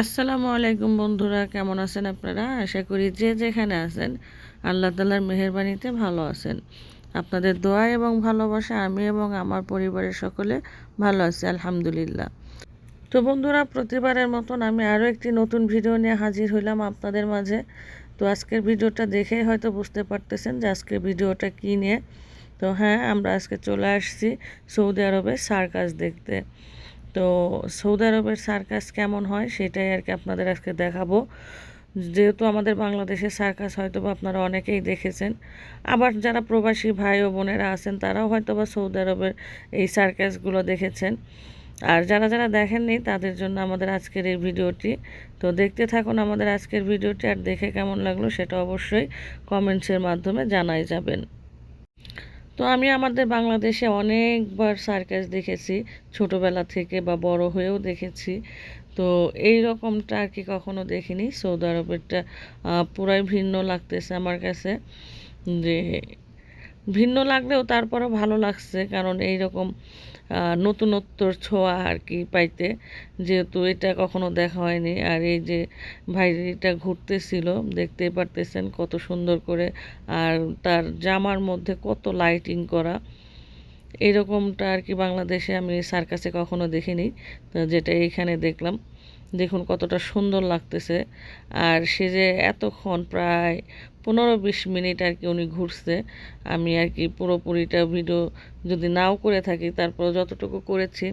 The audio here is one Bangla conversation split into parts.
আসসালামু আলাইকুম বন্ধুরা, কেমন আছেন আপনারা? আশা করি যে যেখানে আছেন, আল্লাহ তালার মেহরবানিতে ভালো আছেন। আপনাদের দোয়া এবং ভালোবাসা আমি এবং আমার পরিবারের সকলে ভালো আছি, আলহামদুলিল্লাহ। তো বন্ধুরা, প্রতিবারের মতন আমি আরও একটি নতুন ভিডিও নিয়ে হাজির হইলাম আপনাদের মাঝে। তো আজকের ভিডিওটা দেখেই হয়তো বুঝতে পারতেছেন যে আজকের ভিডিওটা কী নিয়ে। তো হ্যাঁ আমরা আজকে চলে আসছি সৌদি আরবে সার্কাস দেখতে। তো সৌদি আরবের সার্কাস কেমন হয় সেটাই আর কি আপনাদের আজকে দেখাবো। যেহেতু আমাদের বাংলাদেশের সার্কাস হয়তো বা আপনারা অনেকেই দেখেছেন, আবার যারা প্রবাসী ভাই ও বোনেরা আছেন তারাও হয়তো বা সৌদি আরবের এই সার্কাসগুলো দেখেছেন। আর যারা যারা দেখেননি তাদের জন্য আমাদের আজকের এই ভিডিওটি। তো দেখতে থাকুন আমাদের আজকের ভিডিওটি আর দেখে কেমন লাগল সেটা অবশ্যই কমেন্টসের মাধ্যমে জানাই যাবেন। তো আমি আমাদের বাংলাদেশে অনেকবার সার্কাস দেখেছি, ছোটোবেলা থেকে বা বড় হয়েও দেখেছি। তো এই রকমটা আর কি কখনো দেখিনি। সৌদি আরবেরটা পুরাই ভিন্ন লাগতেছে আমার কাছে। যে ভিন্ন লাগলেও তারপরও ভালো লাগছে, কারণ এই রকম নতুনত্বর ছোঁয়া আর কি পাইতে। যেহেতু এটা কখনো দেখা হয়নি। আর এই যে ভাইটা ঘুরতেছিল, দেখতেই পারতেছেন কত সুন্দর করে। আর তার জামার মধ্যে কত লাইটিং করা। এরকমটা আর কি বাংলাদেশে আমি সার্কাসে কখনো দেখিনি। তো যেটা এইখানে দেখলাম। দেখুন কতটা সুন্দর লাগতেছে। আর সে যে এতক্ষণ প্রায় পনেরো বিশ মিনিট আর কি উনি ঘুরছে, আমি আর কি পুরোপুরিটা ভিডিও যদি নাও করে থাকি তারপর যতটুকু করেছি,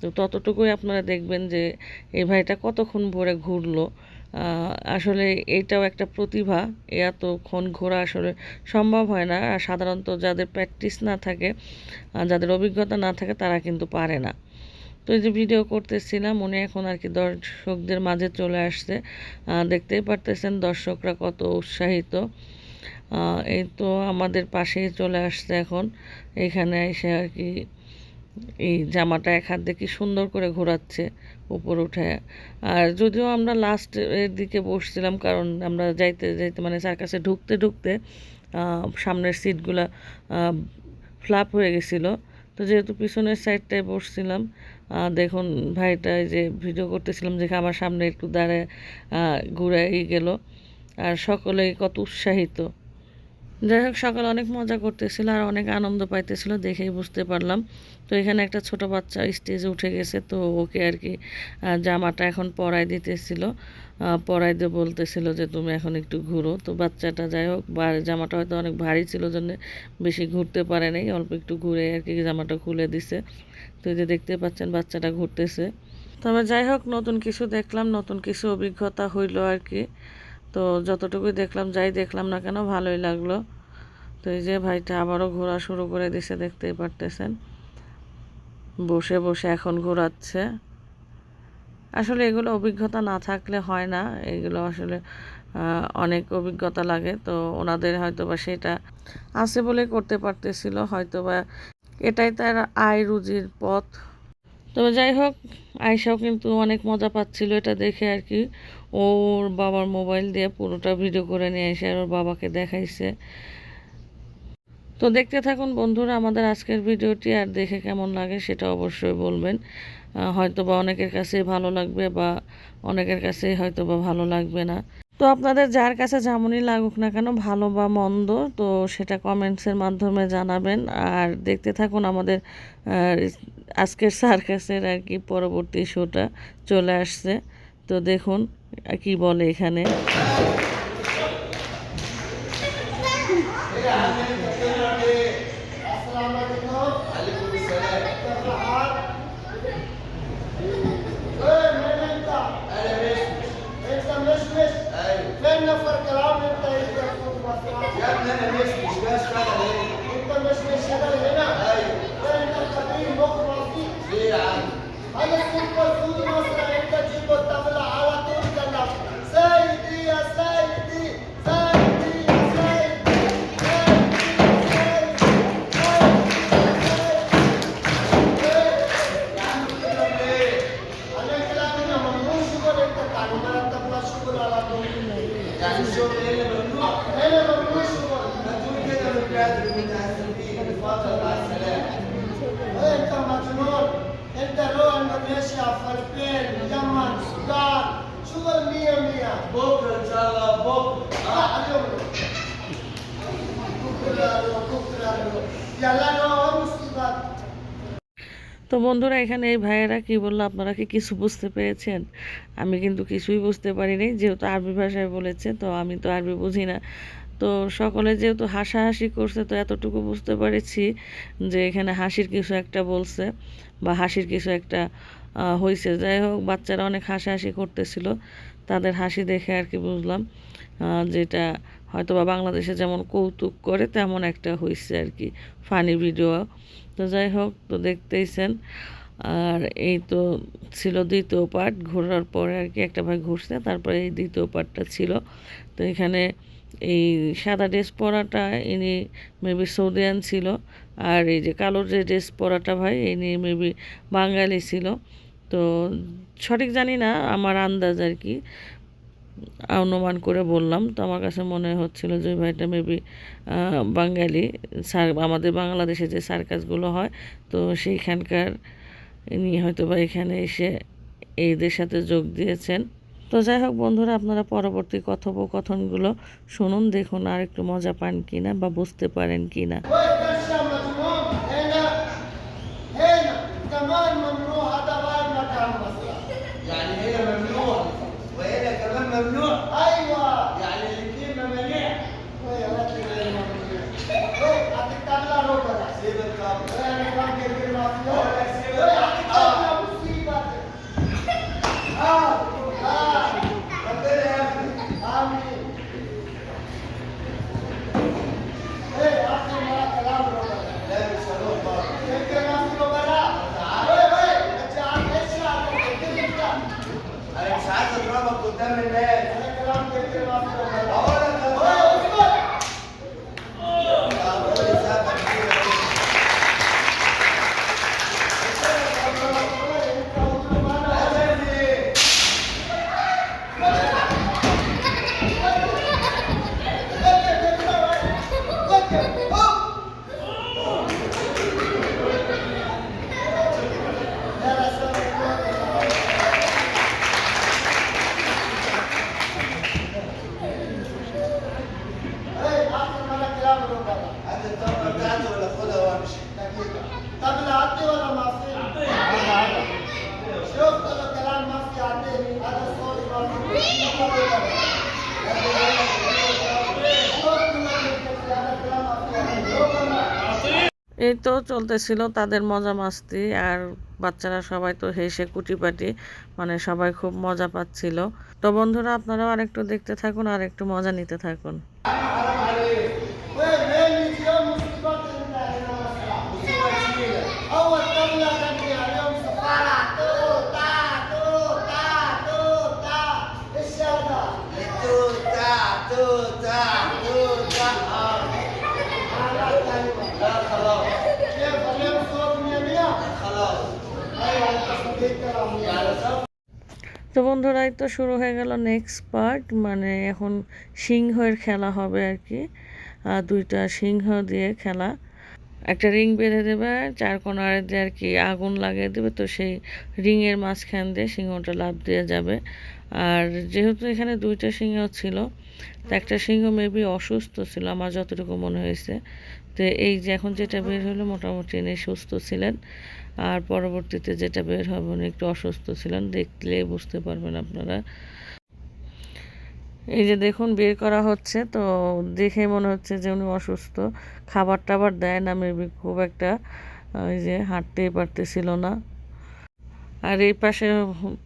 তো ততটুকুই আপনারা দেখবেন যে এই ভাইটা কতক্ষণ ভরে ঘুরলো। আসলে এইটাও একটা প্রতিভা, এতক্ষণ ঘোরা আসলে সম্ভব হয় না। আর সাধারণত যাদের প্র্যাকটিস না থাকে যাদের অভিজ্ঞতা না থাকে, তারা কিন্তু পারে না। তো এই যে ভিডিও করতেছিলাম, উনি এখন আর কি দর্শকদের মাঝে চলে আসছে। দেখতেই পারতেছেন দর্শকরা কত উৎসাহিত। এই তো আমাদের পাশেই চলে আসছে এখন। এখানে এসে আর কি এই জামাটা এক হাত দেখি সুন্দর করে ঘোরাচ্ছে উপর উঠে। আর যদিও আমরা লাস্ট এর দিকে বসছিলাম, কারণ আমরা যাইতে যাইতে মানে সার্কাসে ঢুকতে ঢুকতে সামনের সিটগুলা ফ্লাপ হয়ে গেছিল। তো যেহেতু পিছনের সাইডটায় বসছিলাম দেখুন ভাইটা যে ভিডিও করতেছিলাম যে আমার সামনে একটু দাঁড়ায় ঘুরাই গেল। আর সকলেই কত উৎসাহিত। যাই হোক, সকালে অনেক মজা করতেছিল আর অনেক আনন্দ পাইতেছিল দেখেই বুঝতে পারলাম। তো এখানে একটা ছোট বাচ্চা স্টেজে উঠে গেছে, তো ওকে আর কি জামাটা এখন পরাই দিতেছিল। পরাই দিয়ে বলতেছিল যে, তুমি এখন একটু ঘুরো। তো বাচ্চাটা যাই হোক জামাটা হয়তো অনেক ভারী ছিল, জন্য বেশি ঘুরতে পারে নাই, অল্প একটু ঘুরে আর কি জামাটা খুলে দিছে। তো যে দেখতে পাচ্ছেন বাচ্চাটা ঘুরতেছে। তবে যাই হোক, নতুন কিছু দেখলাম, নতুন কিছু অভিজ্ঞতা হইল আর কি। তো যতটুকুই দেখলাম, যাই দেখলাম না কেন, ভালোই লাগল। তো এই যে ভাইটা আবারও ঘোরা শুরু করে দিছে, দেখতেই পারতেছেন। বসে বসে এখন ঘোরাচ্ছে। আসলে এগুলো অভিজ্ঞতা না থাকলে হয় না। এগুলো আসলে অনেক অভিজ্ঞতা লাগে। তো ওনাদের হয়তো বা সেটা আছে বলে করতে পারতেছিল হয়তো বা এটাই তার আয় রুজির পথ। তবে যাই হোক আয়সাও কিন্তু অনেক মজা পাচ্ছিল এটা দেখে আর কি। ওর বাবার মোবাইল দিয়ে পুরোটা ভিডিও করে নিয়ে এসে ওর বাবাকে দেখাইছে। তো দেখতে থাকুন বন্ধুরা আমাদের আজকের ভিডিওটি আর দেখে কেমন লাগে সেটা অবশ্যই বলবেন। হয়তো বা অনেকের কাছে ভালো লাগবে বা অনেকের কাছে হয়তো বা ভালো লাগবে না। তো আপনাদের যার কাছে যেমনই লাগুক না কেন, ভালো বা মন্দ, তো সেটা কমেন্টসের মাধ্যমে জানাবেন। আর দেখতে থাকুন আমাদের আজকের সার্কাসের আর কি পরবর্তী শোটা চলে আসছে। তো দেখুন, কি বলে এখানে। তো বন্ধুরা, এখানে এই ভাইয়েরা কি বলল? আপনারা কি কিছু বুঝতে পেরেছেন? আমি কিন্তু কিছুই বুঝতে পারিনি, যেহেতু আরবি ভাষায় বলেছে তো আমি তো আরবি বুঝি না। তো সকলে যেহেতু হাসাহাসি করছে, তো এতটুকু বুঝতে পেরেছি যে এখানে হাসির কিছু একটা বলছে বা হাসির কিছু একটা হয়েছে যাই হোক, বাচ্চারা অনেক হাসাহাসি করতেছিল, তাদের হাসি দেখে আর কি বুঝলাম যেটা হয়তো বা বাংলাদেশে যেমন কৌতুক করে, তেমন একটা হয়েছে আর কি। ফানি ভিডিও তো যাই হোক, তো দেখতেইছেন। আর এই তো ছিল দ্বিতীয় পার্ট ঘোরার পরে আর কি একটা ভাই ঘুরছে, তারপরে এই দ্বিতীয় পার্টটা ছিল। তো এখানে এই সাদা ড্রেস পরাটা ইনি মেবি সৌদিয়ান ছিল, আর এই যে কালো যে ড্রেস পরাটা ভাই, ইনি মেবি বাঙালি ছিল। তো সঠিক জানি না, আমার আন্দাজ আর কি। অনুমান করে বললাম। তো আমার কাছে মনে হচ্ছিল যে ভাইটা মেবি বাঙালি। সার, আমাদের বাংলাদেশে যে সার্কাসগুলো হয়, তো সেইখানকার ইনি হয়তো বা এখানে এসে এইদের সাথে যোগ দিয়েছেন। তো যাই হোক বন্ধুরা, আপনারা পরবর্তী কথোপকথনগুলো শুনুন, দেখুন আর একটু মজা পান কিনা বা বুঝতে পারেন কিনা। এই তো চলতেছিল তাদের মজা মাস্তি, আর বাচ্চারা সবাই তো হেসে কুটিপাটি মানে সবাই খুব মজা পাচ্ছিল। তো বন্ধুরা, আপনারাও আরেকটু দেখতে থাকুন, আর একটু মজা নিতে থাকুন। তো বন্ধুরাই তো শুরু হয়ে গেল নেক্সট পার্ট মানে এখন সিংহের খেলা হবে আর কি। আর দুইটা সিংহ দিয়ে খেলা। একটা রিং বেঁধে দেবে, চার কোনার দিয়ে আর কি আগুন লাগিয়ে দেবে, তো সেই রিংয়ের মাঝখান দিয়ে সিংহটা লাভ দিয়ে যাবে। আর যেহেতু এখানে দুইটা সিংহ ছিল, তো একটা সিংহ মেবি অসুস্থ ছিল, আমার যতটুকু মনে হয়েছে। তো এই যে এখন যেটা বের হলো মোটামুটি ইনি সুস্থ ছিলেন, আর পরবর্তীতে যেটা বের হবে উনি একটু অসুস্থ ছিলেন, দেখলে বুঝতে পারবেন আপনারা। এই যে দেখুন, বের করা হচ্ছে, তো দেখে মনে হচ্ছে যে উনি অসুস্থ। খাবার টাবার দেয় না মেবি খুব একটা ওই যে হাঁটতেই পারতেছিল না। আর এই পাশে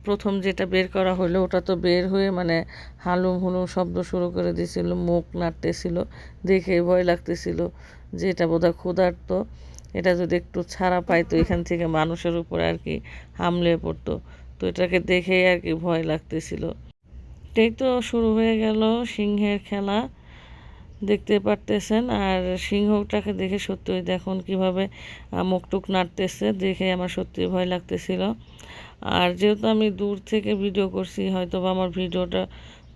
প্রথম যেটা বের করা হলো, ওটা তো বের হয়ে মানে হালুম হুলুম শব্দ শুরু করে দিয়েছিল মুখ নাড়তেছিল, দেখে ভয় লাগতেছিল যে এটা বোধহয় ক্ষুধার্ত। এটা যদি একটু ছাড়া পাইতো, এখান থেকে মানুষের উপর আর কি হামলে পড়তো। তো এটাকে দেখেই আর কি ভয় লাগতেছিল। এই তো শুরু হয়ে গেল সিংহের খেলা। দেখতে পারতেছেন। আর সিংহটাকে দেখে সত্যি দেখুন কীভাবে মুখটুক নাড়তেছে। দেখে আমার সত্যি ভয় লাগতেছিল। আর যেহেতু আমি দূর থেকে ভিডিও করছি হয়তো বা আমার ভিডিওটা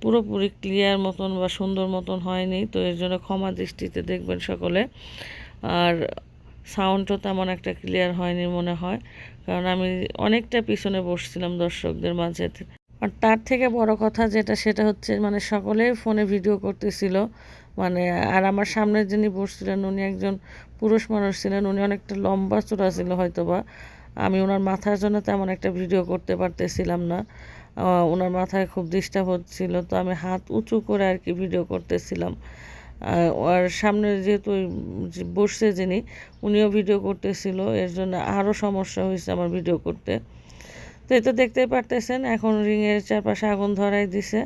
পুরোপুরি ক্লিয়ার মতন বা সুন্দর মতন হয়নি, তো এর জন্য ক্ষমা দৃষ্টিতে দেখবেন সকলে। আর সাউন্ডও তেমন একটা ক্লিয়ার হয়নি মনে হয়, কারণ আমি অনেকটা পিছনে বসছিলাম দর্শকদের মাঝে। আর তার থেকে বড় কথা যেটা, সেটা হচ্ছে মানে সকলেই ফোনে ভিডিও করতেছিল। মানে আর আমার সামনে যিনি বসছিলেন, উনি একজন পুরুষ মানুষ ছিলেন, উনি অনেকটা লম্বা চূড়া ছিল হয়তো বা আমি ওনার মাথার জন্য তেমন একটা ভিডিও করতে পারতেছিলাম না। ওনার মাথায় খুব ডিস্টার্ব হচ্ছিল তো আমি হাত উঁচু করে আর কি ভিডিও করতেছিলাম। আর সামনে যেহেতু বসছে যিনি, উনিও ভিডিও করতেছিল, এর জন্য আরও সমস্যা হয়েছে আমার ভিডিও করতে। তো তো দেখতেই পারতেছেন, এখন রিংয়ের চারপাশে আগুন ধরাই দিছে।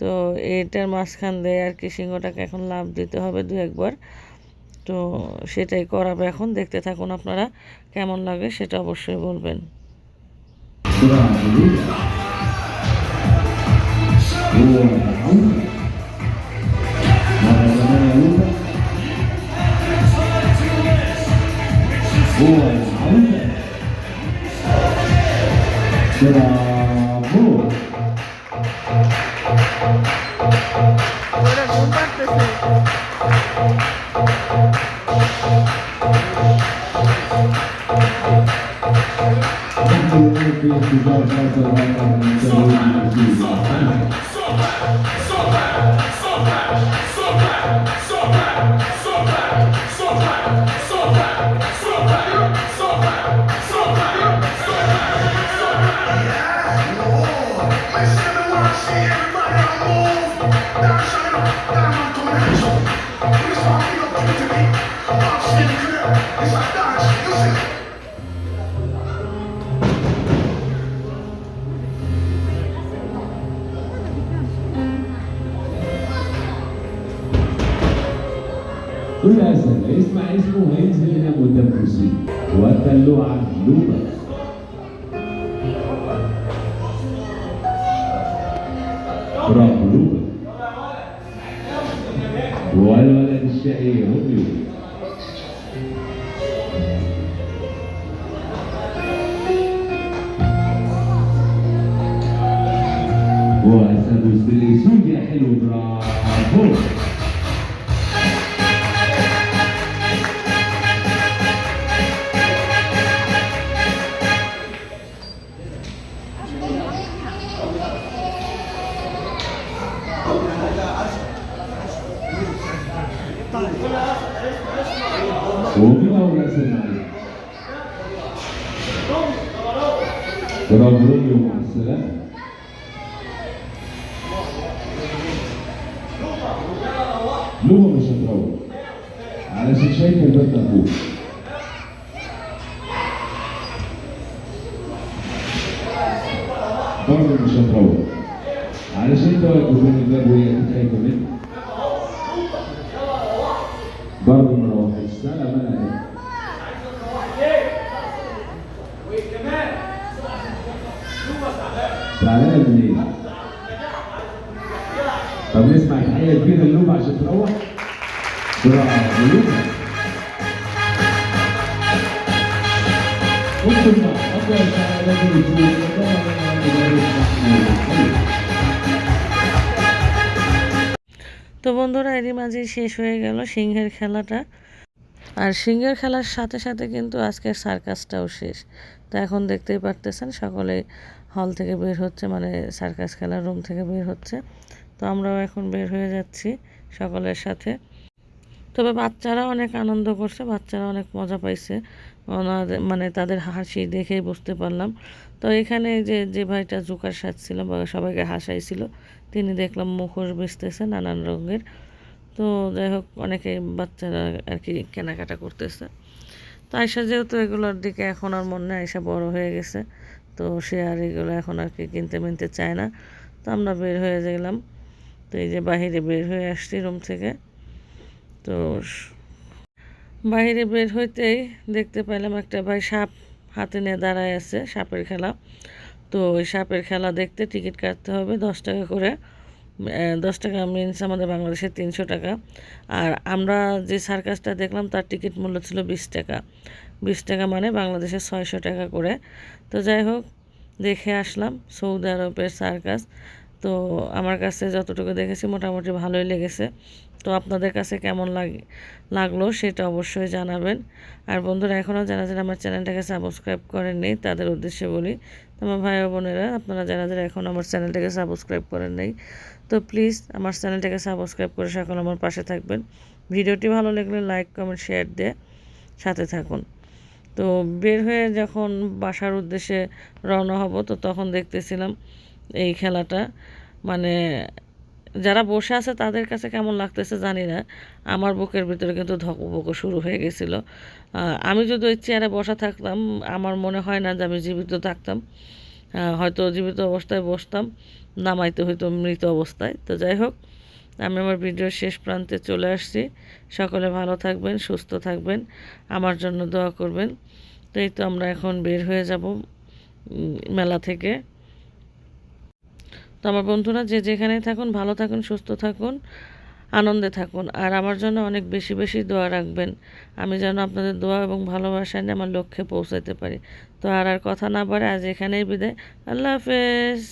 তো এটার মাঝখান দিয়ে আর কি সিংহটাকে এখন লাভ দিতে হবে দু একবার। তো সেটাই করাবে এখন। দেখতে থাকুন আপনারা কেমন লাগে, সেটা অবশ্যই বলবেন। هو 状态 perdoado. برضه مش هنروح علشان ده جمهور الباب خايفه برضه ما روحتش سنه ما أنا تعالى منين؟ طب نسمع الحقيقة كبيرة اللوم عشان تروح؟ برافو তো বন্ধুরা, এরই মাঝেই শেষ হয়ে গেল সিংহের খেলাটা। আর সিংহের খেলার সাথে সাথে কিন্তু আজকের সার্কাসটাও শেষ। তো এখন দেখতেই পারতেছেন, সকলে হল থেকে বের হচ্ছে মানে সার্কাস খেলার রুম থেকে বের হচ্ছে। তো আমরাও এখন বের হয়ে যাচ্ছি সকলের সাথে। তবে বাচ্চারা অনেক আনন্দ করছে, বাচ্চারা অনেক মজা পাইছে। ওনাদের মানে তাদের হাসি দেখেই বুঝতে পারলাম। তো এখানে যে যে ভাইটা জুকার সাজছিল বা সবাইকে হাসাইছিল, তিনি দেখলাম মুখোশ বেচতেছে নানান রঙের। তো যাই হোক, অনেকে বাচ্চারা আর কি কেনাকাটা করতেছে। তো আয়সা যেহেতু এগুলোর দিকে এখন আর মনে আয়সা বড় হয়ে গেছে। তো সে আর এগুলো এখন আর কি কিনতে মিনতে চায় না। তো আমরা বের হয়ে গেলাম। তো এই যে বাহিরে বের হয়ে আসছি রুম থেকে। তো বাইরে বের হইতেই দেখতে পেলাম একটা ভাই সাপ হাতে নিয়ে দাঁড়ায় আছে, সাপের খেলা। তো ওই সাপের খেলা দেখতে টিকিট কাটতে হবে দশ টাকা করে। দশ টাকা মিনস আমাদের বাংলাদেশে তিনশো টাকা। আর আমরা যে সার্কাসটা দেখলাম তার টিকিট মূল্য ছিল বিশ টাকা। বিশ টাকা মানে বাংলাদেশে ছয়শো টাকা করে। তো যাই হোক, দেখে আসলাম সৌদি আরবের সার্কাস তো আমার কাছে যতটুকু দেখেছি মোটামুটি ভালোই লেগেছে। তো আপনাদের কাছে কেমন লাগে, লাগল সেটা অবশ্যই জানাবেন। আর বন্ধুরা, এখনও যারা যারা আমার চ্যানেলটাকে সাবস্ক্রাইব করেননি, তাদের উদ্দেশ্যে বলি, আমার ভাই বোনেরা, আপনারা যারা যারা এখন আমার চ্যানেলটাকে সাবস্ক্রাইব করেন নাই তো প্লিজ আমার চ্যানেলটাকে সাবস্ক্রাইব করে সকল আমার পাশে থাকবেন। ভিডিওটি ভালো লাগলে লাইক, কমেন্ট, শেয়ার দিয়ে সাথে থাকুন। তো বের হয়ে যখন বাসার উদ্দেশ্যে রওনা হব, তো তখন দেখতেছিলাম এই খেলাটা। মানে যারা বসে আছে তাদের কাছে কেমন লাগতেছে জানি না। আমার বুকের ভিতরে কিন্তু ধকবক শুরু হয়ে গেছিল। আমি যদি ওই চেয়ারে বসা থাকতাম, আমার মনে হয় না যে আমি জীবিত থাকতাম। হয়তো জীবিত অবস্থায় বসতাম, নামাইতে হয়তো মৃত অবস্থায়। তো যাই হোক, আমি আমার ভিডিওর শেষ প্রান্তে চলে আসছি। সকলে ভালো থাকবেন, সুস্থ থাকবেন। আমার জন্য দোয়া করবেন। তো এই তো আমরা এখন বের হয়ে যাব মেলা থেকে। তো আমার বন্ধুরা, যে যেখানে থাকুন, ভালো থাকুন, সুস্থ থাকুন, আনন্দে থাকুন। আর আমার জন্য অনেক বেশি বেশি দোয়া রাখবেন। আমি যেন আপনাদের দোয়া এবং ভালোবাসা নিয়ে আমার লক্ষ্যে পৌঁছাতে পারি। তো আর আর কথা না পারে আজ এখানেই বিদায়। আল্লাহ হাফেজ।